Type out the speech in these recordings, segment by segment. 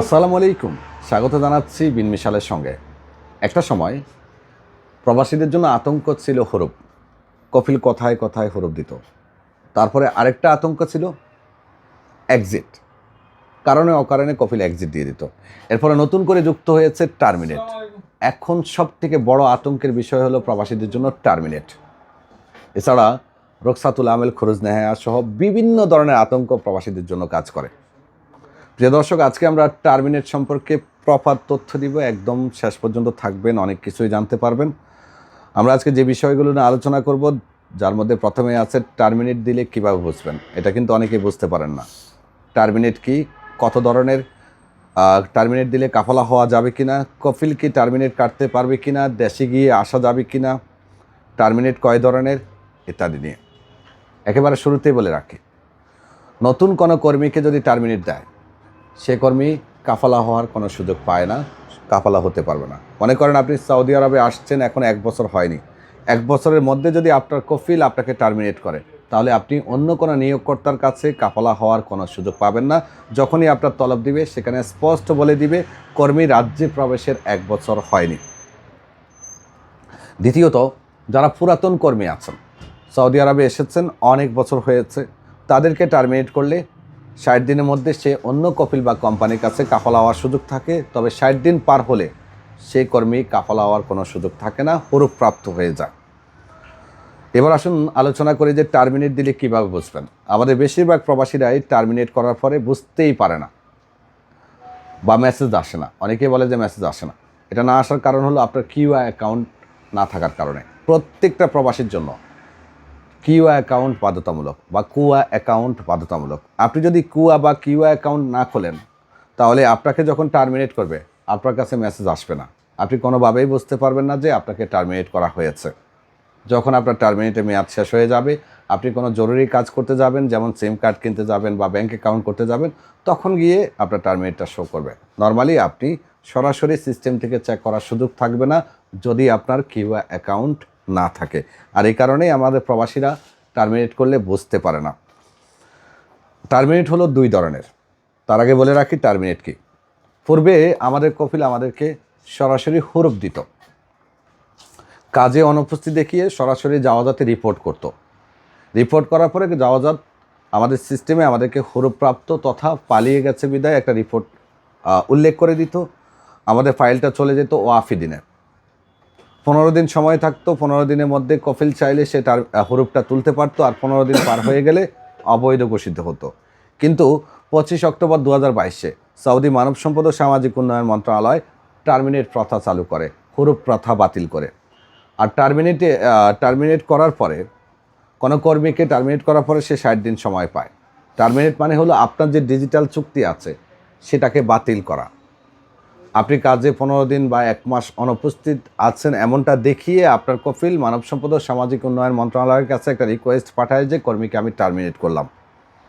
আসসালামু আলাইকুম। স্বাগত জানাচ্ছি বিন মিশালের সঙ্গে। একটা সময় প্রবাসীদের জন্য আতঙ্ক ছিল হরুপ। কফিল কথায় কথায় হরুপ দিত। তারপরে আরেকটা আতঙ্ক ছিল এক্সিট কারণে অকারণে কফিল এক্সিট দিয়ে দিত। এরপরে নতুন করে যুক্ত হয়েছে টার্মিনেট এখন সব থেকে বড় আতঙ্কের বিষয় হলো প্রবাসীদের জন্য টার্মিনেট এছাড়া রোকসাতুল আমেল, খরুজ নেহায়া সহ বিভিন্ন ধরনের আতঙ্ক প্রবাসীদের জন্য কাজ করে। প্রিয় দর্শক, আজকে আমরা টার্মিনেট সম্পর্কে প্রপার তথ্য দিব। একদম শেষ পর্যন্ত থাকবেন, অনেক কিছুই জানতে পারবেন। আমরা আজকে যে বিষয়গুলো নিয়ে আলোচনা করব, যার মধ্যে প্রথমে আছে টার্মিনেট দিলে কীভাবে বুঝবেন? এটা কিন্তু অনেকেই বুঝতে পারেন না। টার্মিনেট কি? কত ধরনের? টার্মিনেট দিলে কাফলা হওয়া যাবে কি না কফিল কি টার্মিনেট কাটতে পারবে কি না দেশে গিয়ে আসা যাবে কি না টার্মিনেট কয় ধরনের? ইত্যাদি নিয়ে। একেবারে শুরুতেই বলে রাখি। নতুন কোনো কর্মীকে যদি টার্মিনেট দেয় সে কর্মী কাফালা হওয়ার কোনো সুযোগ পায় না, কাফালা হতে পারবে না। মনে করেন আপনি সৌদি আরবে আসছেন, এখন এক বছর হয়নি। এক বছরের মধ্যে যদি আপনার কফিল আপনাকে টার্মিনেট করে, তাহলে আপনি অন্য কোনো নিয়োগকর্তার কাছে কাফালা হওয়ার কোনো সুযোগ পাবেন না। যখনই আপনার তলব দিবে, সেখানে স্পষ্ট বলে দিবে, কর্মী রাজ্যে প্রবেশের এক বছর হয়নি। দ্বিতীয়ত, যারা পুরাতন কর্মী আছেন, সৌদি আরবে এসেছেন, অনেক বছর হয়েছে, তাদেরকে টার্মিনেট করলে ষাট দিনের মধ্যে সে অন্য কপিল বা কোম্পানির কাছে কাফলা হওয়ার সুযোগ থাকে, তবে ষাট দিন পার হলে সেই কর্মী কাফলা হওয়ার কোনো সুযোগ থাকে না, হরুপ্রাপ্ত হয়ে যায়। এবার আসুন আলোচনা করি যে টার্মিনেট দিলে কীভাবে বুঝবেন। আমাদের বেশিরভাগ প্রবাসীরাই টার্মিনেট করার পরে বুঝতেই পারে না বা মেসেজ আসে না। অনেকেই বলে যে মেসেজ আসে না। এটা না আসার কারণ হলো আপনার কিউআই অ্যাকাউন্ট না থাকার কারণে। প্রত্যেকটা প্রবাসীর জন্য কিউআ অ্যাকাউন্ট বাধ্যতামূলক বা কুয়া অ্যাকাউন্ট বাধ্যতামূলক। আপনি যদি কুয়া বা কিউআ অ্যাকাউন্ট না খোলেন, তাহলে আপনাকে যখন টার্মিনেট করবে, আপনার কাছে মেসেজ আসবে না। আপনি কোনোভাবেই বুঝতে পারবেন না যে আপনাকে টার্মিনেট করা হয়েছে। যখন আপনার টার্মিনেটে মেয়াদ শেষ হয়ে যাবে, আপনি কোনো জরুরি কাজ করতে যাবেন, যেমন সিম কার্ড কিনতে যাবেন বা ব্যাঙ্ক অ্যাকাউন্ট করতে যাবেন, তখন গিয়ে আপনার টার্মিনেটটা শো করবে। নর্মালি আপনি সরাসরি সিস্টেম থেকে চেক করার সুযোগ থাকবে না, যদি আপনার কিউআ অ্যাকাউন্ট না থাকে। আর এই কারণেই আমাদের প্রবাসীরা টার্মিনেট করলে বুঝতে পারে না। টার্মিনেট হলো দুই ধরনের। তার আগে বলে রাখি টার্মিনেট কি? পূর্বে আমাদের কপিল আমাদেরকে সরাসরি হরফ দিত। কাজে অনুপস্থিত দেখিয়ে সরাসরি জাওয়াজাতে রিপোর্ট করত। রিপোর্ট করার পরে জাওয়াজাত আমাদের সিস্টেমে আমাদেরকে হরপ্রাপ্ত তথা পালিয়ে গেছে বিদায় একটা রিপোর্ট উল্লেখ করে দিত। আমাদের ফাইলটা চলে যেত ওয়াফি দিনে। পনেরো দিন সময় থাকতো, পনেরো দিনের মধ্যে কফিল চাইলে সে তার হরুপটা তুলতে পারতো আর পনেরো দিন পার হয়ে গেলে অবৈধ ঘোষিত হতো। কিন্তু পঁচিশ অক্টোবর দু হাজার বাইশে সৌদি মানব সম্পদ ও সামাজিক উন্নয়ন মন্ত্রণালয় টার্মিনেট প্রথা চালু করে, হরুপ প্রথা বাতিল করে। আর টার্মিনেটে টার্মিনেট করার পরে, কোনো কর্মীকে টার্মিনেট করার পরে সে ষাট দিন সময় পায়। টার্মিনেট মানে হলো আপনার যে ডিজিটাল চুক্তি আছে, সেটাকে বাতিল করা। আপনি কাজে পনেরো দিন বা এক মাস অনুপস্থিত আছেন এমনটা দেখিয়ে আপনার কফিল মানব সম্পদ ও সামাজিক উন্নয়ন মন্ত্রণালয়ের কাছে একটা রিকোয়েস্ট পাঠায় যে কর্মীকে আমি টার্মিনেট করলাম।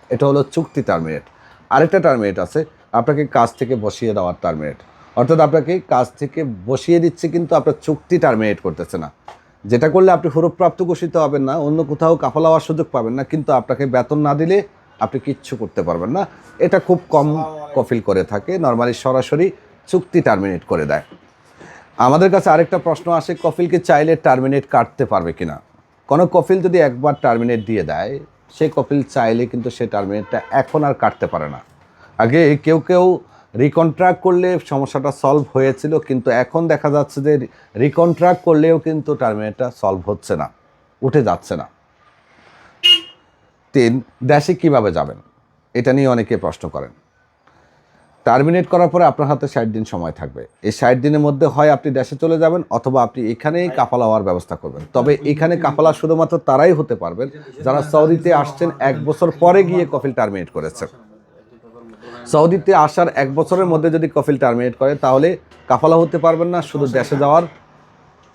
এটা হলো চুক্তি টার্মিনেট আরেকটা টার্মিনেট আছে আপনাকে কাজ থেকে বসিয়ে দেওয়ার টার্মিনেট অর্থাৎ আপনাকে কাজ থেকে বসিয়ে দিচ্ছে কিন্তু আপনার চুক্তি টার্মিনেট করতেছে না। যেটা করলে আপনি হরপ্রাপ্ত ঘোষিত হবেন না অন্য কোথাও কাফলা হওয়ার সুযোগ পাবেন না কিন্তু আপনাকে বেতন না দিলে আপনি কিচ্ছু করতে পারবেন না। এটা খুব কম কফিল করে থাকে নর্মালি সরাসরি চুক্তি টার্মিনেট করে দেয়। আমাদের কাছে আরেকটা প্রশ্ন আসে কফিলকে চাইলে টার্মিনেট কাটতে পারবে কিনা? কোনো কফিল যদি একবার টার্মিনেট দিয়ে দেয়, সে কফিল চাইলে কিন্তু সে টার্মিনেটটা এখন আর কাটতে পারে না। আগে কেউ কেউ রিকন্ট্রাক্ট করলে সমস্যাটা সলভ হয়েছিল, কিন্তু এখন দেখা যাচ্ছে যে রিকন্ট্রাক্ট করলেও কিন্তু টার্মিনেটটা সলভ হচ্ছে না, উঠে যাচ্ছে না। তিন, দেশে কীভাবে যাবেন? এটা নিয়ে অনেকে প্রশ্ন করেন। টার্মিনেট করার পরে আপনার হাতে ষাট দিন সময় থাকবে। এই ষাট দিনের মধ্যে হয় আপনি দেশে চলে যাবেন অথবা আপনি এখানেই কাফালা হওয়ার ব্যবস্থা করবেন। তবে এখানে কাফালা শুধুমাত্র তারাই হতে পারবেন যারা সৌদিতে আসছেন এক বছর পরে গিয়ে কফিল টার্মিনেট করেছে সৌদিতে আসার এক বছরের মধ্যে যদি কফিল টার্মিনেট করে তাহলে কাফালা হতে পারবেন না, শুধু দেশে যাওয়ার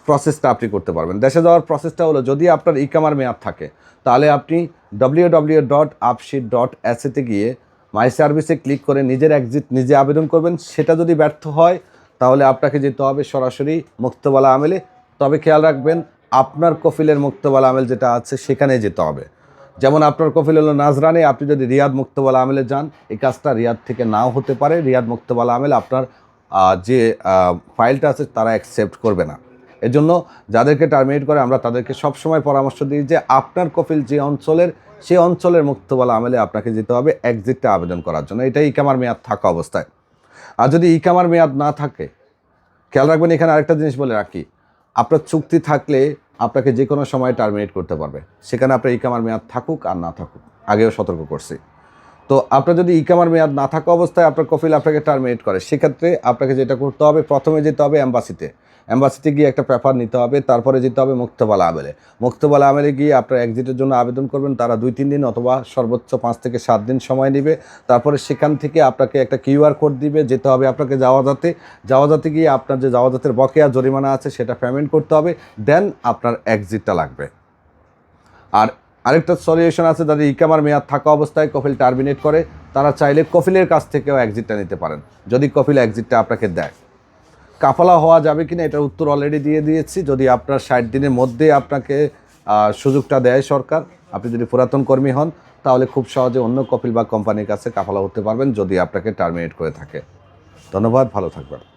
প্রসেসটা আপনি করতে পারবেন। দেশে যাওয়ার প্রসেসটা হলো, যদি আপনার ইকামার মেয়াদ থাকে, তাহলে আপনি ডব্লিউ ডব্লিউ ডট আপশিট ডট এসিতে গিয়ে মাই সার্ভিসে ক্লিক করে নিজের এক্সিট নিজে আবেদন করবেন। সেটা যদি ব্যর্থ হয়, তাহলে আপনাকে যেতে হবে সরাসরি মুক্তবালা আমেলে। তবে খেয়াল রাখবেন, আপনার কফিলের মুক্তবালা আমেল যেটা আছে, সেখানে যেতে হবে। যেমন আপনার কফিল হলো নাজরানি, আপনি যদি রিয়াদ মুক্তবালা আমেলে যান, এই কাজটা রিয়াদ থেকে নাও হতে পারে। রিয়াদ মুক্তবালা আমেল আপনার যে ফাইলটা আছে, তারা অ্যাকসেপ্ট করবে না। এজন্য যাদেরকে টার্মিনেট করে, আমরা তাদেরকে সবসময় পরামর্শ দিই যে, আপনার কফিল যে অঞ্চলের সেই অঞ্চলের মুক্তবালা আমেলে আপনাকে যেতে হবে এক্সিটটা আবেদন করার জন্য। এটা ইকামার মেয়াদ থাকা অবস্থায়। আর যদি ইকামার মেয়াদ না থাকে, খেয়াল রাখবেন, এখানে আরেকটা জিনিস বলে রাখি। আপনার চুক্তি থাকলে আপনাকে যে কোনো সময় টার্মিনেট করতে পারবে। সেখানে আপনার ইকামার মেয়াদ থাকুক আর না থাকুক, আগেও সতর্ক করছি। তো আপনার যদি ইকামার মেয়াদ না থাকা অবস্থায় আপনার কফিল আপনাকে টার্মিনেট করে, সেক্ষেত্রে আপনাকে যেটা করতে হবে, প্রথমে যেতে হবে অ্যাম্বাসিতে অ্যাম্বাসিতে গিয়ে একটা পেপার নিতে হবে, তারপরে যেতে হবে মুক্তবালা আমেলে। মুক্তবালা আমেলে গিয়ে আপনার এক্সিটের জন্য আবেদন করবেন, তারা দুই, তিন দিন অথবা সর্বোচ্চ পাঁচ থেকে সাত দিন সময় নেবে। তারপরে সেখান থেকে আপনাকে একটা কিউআর কোড দিবে, যেতে হবে আপনাকে যাওয়া যাতে যাওয়া যাতে গিয়ে আপনার যে যাওয়া যাতের বকেয়া জরিমানা আছে, সেটা পেমেন্ট করতে হবে দেন আপনার এক্সিটটা লাগবে। আর আরেকটা সলিউশন আছে, যাদের ইকামার মেয়াদ থাকা অবস্থায় কফিল টার্মিনেট করে, তারা চাইলে কফিলের কাছ থেকেও এক্সিটটা নিতে পারেন। যদি কফিল এক্সিটটা আপনাকে দেয়। কাফালা হওয়া যাবে কিনা এটার উত্তর অলরেডি দিয়ে দিয়েছি। যদি আপনার ষাট দিনের মধ্যে আপনাকে সুযোগটা দেয় সরকার, আপনি যদি পুরাতন কর্মী হন, তাহলে খুব সহজে অন্য কপিল বা কোম্পানির কাছে কাফালা হতে পারবেন যদি আপনাকে টার্মিনেট করে থাকে। ধন্যবাদ, ভালো থাকবেন।